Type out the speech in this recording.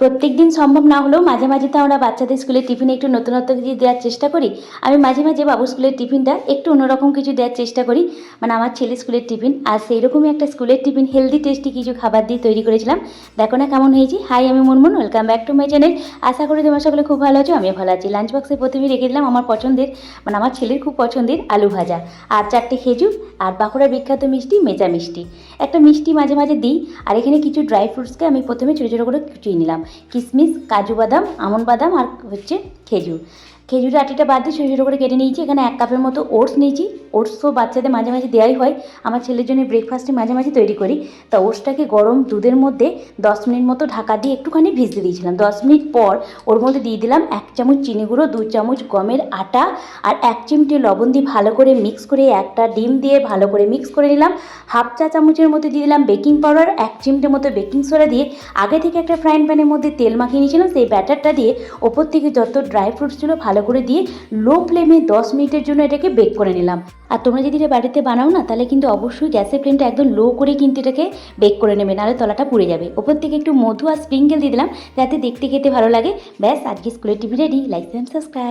প্রত্যেক দিন সম্ভব না হলেও মাঝে মাঝে তো আমরা বাচ্চাদের স্কুলে টিফিনে একটু নতুনত্ব কিছু দেওয়ার চেষ্টা করি। আমি মাঝে মাঝে বাবু স্কুলের টিফিনটা একটু অন্যরকম কিছু দেওয়ার চেষ্টা করি। মানে আমার ছেলে স্কুলের টিফিন আর সেই রকমই একটা স্কুলের টিফিন হেলদি টেস্টি কিছু খাবার দিয়ে তৈরি করেছিলাম। দেখো না কেমন হয়েছি। হাই আমি Munmun. Welcome back to my channel আশা করি তোমার সকলে খুব ভালো আছো, আমিও ভালো আছি। লাঞ্চ বক্সে প্রথমে রেখে দিলাম আমার পছন্দের মানে আমার ছেলের খুব পছন্দের আলু ভাজা আর চারটে খেজুর আর বাঁকুড়ার বিখ্যাত মিষ্টি মেজা মিষ্টি। একটা মিষ্টি মাঝে মাঝে দিই আর এখানে কিছু ড্রাই ফ্রুটসকে আমি প্রথমে ছোটো ছোটো করে কুচিয়ে নিলাম। কিশমিশ কাজু বাদাম, আমন বাদাম আর হচ্ছে খেজুর। খেজুর আটিটা বাদ দিয়ে ছোটো ছোটো করে কেটে নিয়েছি। এখানে এক কাপের মতো ওটস নিয়েছি। ওটসও বাচ্চাদের মাঝে মাঝে দেওয়াই হয়। আমার ছেলের জন্য ব্রেকফাস্টে মাঝে মাঝে তৈরি করি। তা ওটসটাকে গরম দুধের মধ্যে দশ মিনিট মতো ঢাকা দিয়ে একটুখানি ভিজতে দিয়েছিলাম। দশ মিনিট পর ওর মধ্যে দিয়ে দিলাম এক চামচ চিনি গুঁড়ো, দু চামচ গমের আটা আর এক চিমটে লবণ দিয়ে ভালো করে মিক্স করে একটা ডিম দিয়ে ভালো করে মিক্স করে নিলাম। হাফ চা চামচের মধ্যে দিয়ে দিলাম বেকিং পাউডার এক চিমটের মতো বেকিং সোডা দিয়ে আগে থেকে একটা ফ্রাইং প্যানের মধ্যে তেল মাখিয়ে নিয়েছিলাম। সেই ব্যাটারটা দিয়ে ওপর থেকে যত ড্রাই ফ্রুটস ছিল ভালো করে দিয়ে লো ফ্লেমে দশ মিনিটের জন্য এটাকে বেক করে নিলাম। আর তোমরা যদি এটা বাড়িতে বানাও না, তাহলে কিন্তু অবশ্যই গ্যাসের ফ্লেমটা একদম লো করে কিন্তু এটাকে বেক করে নেবে, নাহলে তলাটা পুড়ে যাবে। ওপর থেকে একটু মধু আর স্প্রিঙ্কেল দিয়ে দিলাম, যাতে দেখতে খেতে ভালো লাগে। ব্যাস, আজকে স্কুলের টিভি রেডি লাইক সাবস্ক্রাইব